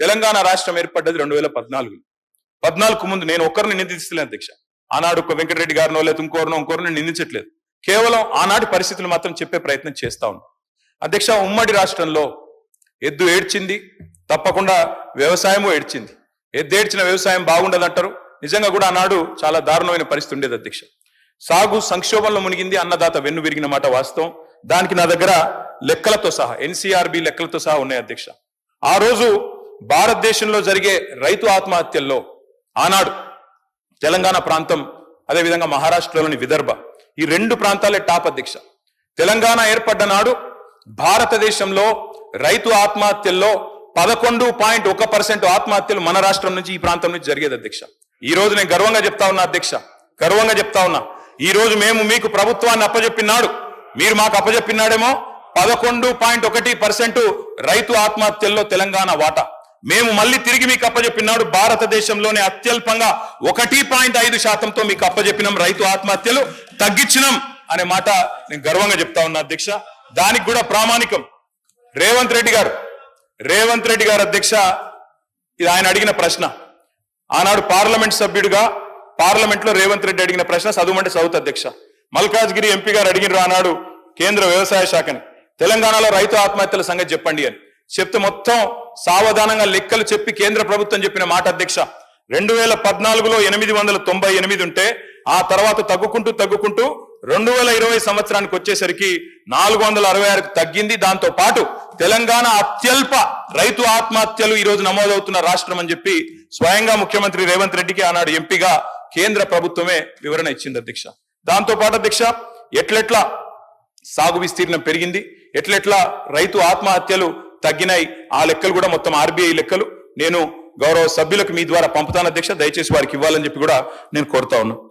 తెలంగాణ రాష్ట్రం ఏర్పడ్డది రెండు వేల పద్నాలుగు పద్నాలుగు ముందు నేను ఒక్కరిని నిందిస్తలేను అధ్యక్ష. ఆనాడు ఒక వెంకటరెడ్డి గారినో లేదా ఇంకోరినో ఇంకోరిని నిందించట్లేదు. కేవలం ఆనాటి పరిస్థితులు మాత్రం చెప్పే ప్రయత్నం చేస్తా ఉన్నాను అధ్యక్ష ఉమ్మడి రాష్ట్రంలో ఎద్దు ఏడ్చింది తప్పకుండా వ్యవసాయము ఏడ్చింది. ఎద్దు ఏడ్చిన వ్యవసాయం బాగుండదంటారు. నిజంగా కూడా ఆనాడు చాలా దారుణమైన పరిస్థితి ఉండేది అధ్యక్ష. సాగు సంక్షోభంలో మునిగింది అన్నదాత వెన్ను విరిగిన మాట వాస్తవం. దానికి నా దగ్గర లెక్కలతో సహా ఎన్సీఆర్బి లెక్కలతో సహా ఉన్నాయి అధ్యక్ష. ఆ రోజు భారతదేశంలో జరిగే రైతు ఆత్మహత్యల్లో ఆనాడు తెలంగాణ ప్రాంతం అదేవిధంగా మహారాష్ట్రలోని విదర్భ ఈ రెండు ప్రాంతాలే టాప్ అధ్యక్ష. తెలంగాణ ఏర్పడ్డ నాడు భారతదేశంలో రైతు ఆత్మహత్యల్లో పదకొండు పాయింట్ ఒక పర్సెంట్ ఆత్మహత్యలు మన రాష్ట్రం నుంచి ఈ ప్రాంతం నుంచి జరిగేది అధ్యక్ష. ఈ రోజు నేను గర్వంగా చెప్తా ఉన్నా అధ్యక్ష గర్వంగా చెప్తా ఉన్నా. ఈ రోజు మేము మీకు ప్రభుత్వాన్ని అప్పజెప్పినాడు మీరు మాకు అప్పజెప్పినాడేమో పదకొండు పాయింట్ ఒకటి పర్సెంట్ రైతు ఆత్మహత్యల్లో తెలంగాణ వాటా. మేము మళ్ళీ తిరిగి మీకు అప్పజెప్పినాడు భారతదేశంలోనే అత్యల్పంగా ఒకటి పాయింట్ ఐదు శాతంతో మీకు అప్పజెప్పినాం రైతు ఆత్మహత్యలు తగ్గించినాం అనే మాట నేను గర్వంగా చెప్తా ఉన్నా అధ్యక్ష. దానికి కూడా ప్రామాణికం. రేవంత్ రెడ్డి గారు రేవంత్ రెడ్డి గారు అధ్యక్ష ఇది ఆయన అడిగిన ప్రశ్న. ఆనాడు పార్లమెంట్ సభ్యుడిగా పార్లమెంట్లో రేవంత్ రెడ్డి అడిగిన ప్రశ్న చదువుమంటే చదువుతా అధ్యక్ష. మల్కాజ్గిరి ఎంపీ గారు అడిగినారు ఆనాడు కేంద్ర వ్యవసాయ శాఖని. తెలంగాణలో రైతు ఆత్మహత్యల సంగతి చెప్పండి అని. చెప్తే మొత్తం సావధానంగా లెక్కలు చెప్పి కేంద్ర ప్రభుత్వం చెప్పిన మాట అధ్యక్ష. రెండు వేల పద్నాలుగులో ఎనిమిది వందల తొంభై ఎనిమిది ఉంటే ఆ తర్వాత తగ్గుకుంటూ తగ్గుకుంటూ రెండు వేల ఇరవై సంవత్సరానికి వచ్చేసరికి నాలుగు వందల అరవై ఆరుకు తగ్గింది. దాంతో పాటు తెలంగాణ అత్యల్ప రైతు ఆత్మహత్యలు ఈ రోజు నమోదవుతున్న రాష్ట్రం అని చెప్పి స్వయంగా ముఖ్యమంత్రి రేవంత్ రెడ్డికి ఆనాడు ఎంపీగా కేంద్ర ప్రభుత్వమే వివరణ ఇచ్చింది అధ్యక్ష. దాంతో పాటు అధ్యక్ష ఎట్లెట్లా సాగు విస్తీర్ణం పెరిగింది ఎట్లెట్లా రైతు ఆత్మహత్యలు తగ్గినాయి. ఆ లెక్కలు కూడా మొత్తం ఆర్బీఐ లెక్కలు. నేను గౌరవ సభ్యులకు మీ ద్వారా పంపుతాను అధ్యక్ష. దయచేసి వారికి ఇవ్వాలని చెప్పి కూడా నేను కోరుతా ఉన్నాను.